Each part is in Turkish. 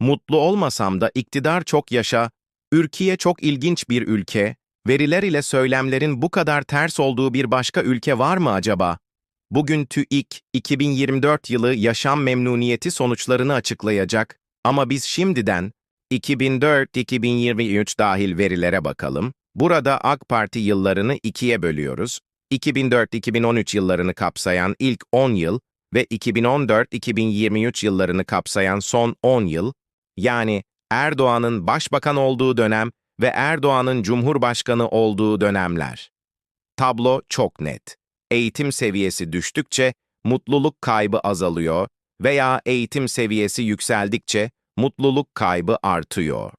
Mutlu olmasam da iktidar çok yaşa, Ürkiye çok ilginç bir ülke, veriler ile söylemlerin bu kadar ters olduğu bir başka ülke var mı acaba? Bugün TÜİK 2024 yılı yaşam memnuniyeti sonuçlarını açıklayacak ama biz şimdiden 2004-2023 dahil verilere bakalım. Burada AK Parti yıllarını ikiye bölüyoruz. 2004-2013 yıllarını kapsayan ilk 10 yıl ve 2014-2023 yıllarını kapsayan son 10 yıl, yani Erdoğan'ın başbakan olduğu dönem ve Erdoğan'ın cumhurbaşkanı olduğu dönemler. Tablo çok net. Eğitim seviyesi düştükçe mutluluk kaybı azalıyor veya eğitim seviyesi yükseldikçe mutluluk kaybı artıyor.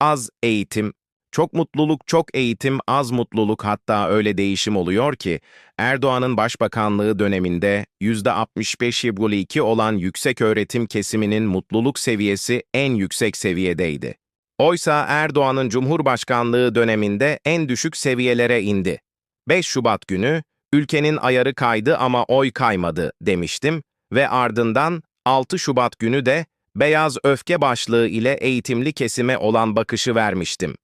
Az eğitim, çok mutluluk, çok eğitim, az mutluluk hatta öyle değişim oluyor ki Erdoğan'ın başbakanlığı döneminde %65,2 olan yüksek öğretim kesiminin mutluluk seviyesi en yüksek seviyedeydi. Oysa Erdoğan'ın Cumhurbaşkanlığı döneminde en düşük seviyelere indi. 5 Şubat günü ülkenin ayarı kaydı ama oy kaymadı demiştim ve ardından 6 Şubat günü de beyaz öfke başlığı ile eğitimli kesime olan bakışı vermiştim.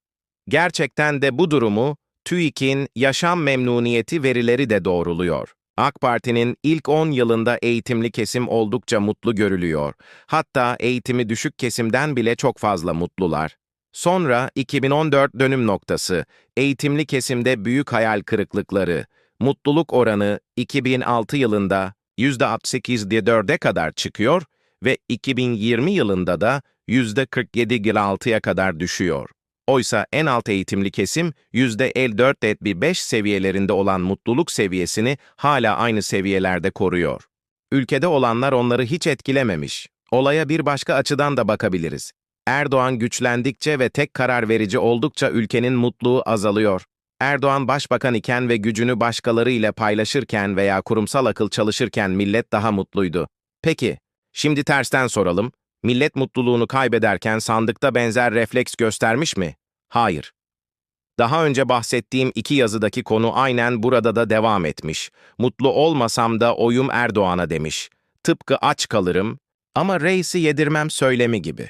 Gerçekten de bu durumu TÜİK'in yaşam memnuniyeti verileri de doğruluyor. AK Parti'nin ilk 10 yılında eğitimli kesim oldukça mutlu görülüyor. Hatta eğitimi düşük kesimden bile çok fazla mutlular. Sonra 2014 dönüm noktası, eğitimli kesimde büyük hayal kırıklıkları, mutluluk oranı 2006 yılında %68,4'e kadar çıkıyor ve 2020 yılında da %47,6'ya kadar düşüyor. Oysa en alt eğitimli kesim %54,5 seviyelerinde olan mutluluk seviyesini hala aynı seviyelerde koruyor. Ülkede olanlar onları hiç etkilememiş. Olaya bir başka açıdan da bakabiliriz. Erdoğan güçlendikçe ve tek karar verici oldukça ülkenin mutluğu azalıyor. Erdoğan başbakan iken ve gücünü başkaları ile paylaşırken veya kurumsal akıl çalışırken millet daha mutluydu. Peki, şimdi tersten soralım. Millet mutluluğunu kaybederken sandıkta benzer refleks göstermiş mi? Hayır. Daha önce bahsettiğim iki yazıdaki konu aynen burada da devam etmiş. Mutlu olmasam da oyum Erdoğan'a demiş. Tıpkı aç kalırım ama reisi yedirmem söylemi gibi.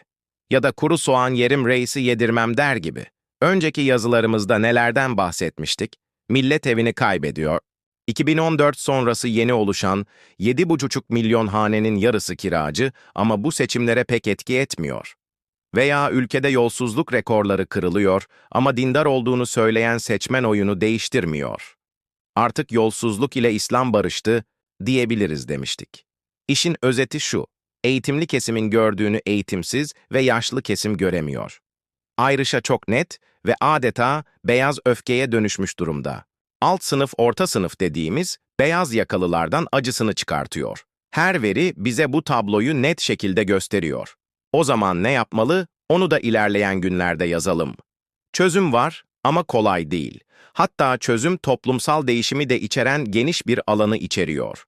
Ya da kuru soğan yerim reisi yedirmem der gibi. Önceki yazılarımızda nelerden bahsetmiştik? Millet evini kaybediyor. 2014 sonrası yeni oluşan 7,5 milyon hanenin yarısı kiracı ama bu seçimlere pek etki etmiyor. Veya ülkede yolsuzluk rekorları kırılıyor ama dindar olduğunu söyleyen seçmen oyunu değiştirmiyor. Artık yolsuzluk ile İslam barıştı diyebiliriz demiştik. İşin özeti şu, eğitimli kesimin gördüğünü eğitimsiz ve yaşlı kesim göremiyor. Ayrışa çok net ve adeta beyaz öfkeye dönüşmüş durumda. Alt sınıf, orta sınıf dediğimiz beyaz yakalılardan acısını çıkartıyor. Her veri bize bu tabloyu net şekilde gösteriyor. O zaman ne yapmalı? Onu da ilerleyen günlerde yazalım. Çözüm var ama kolay değil. Hatta çözüm toplumsal değişimi de içeren geniş bir alanı içeriyor.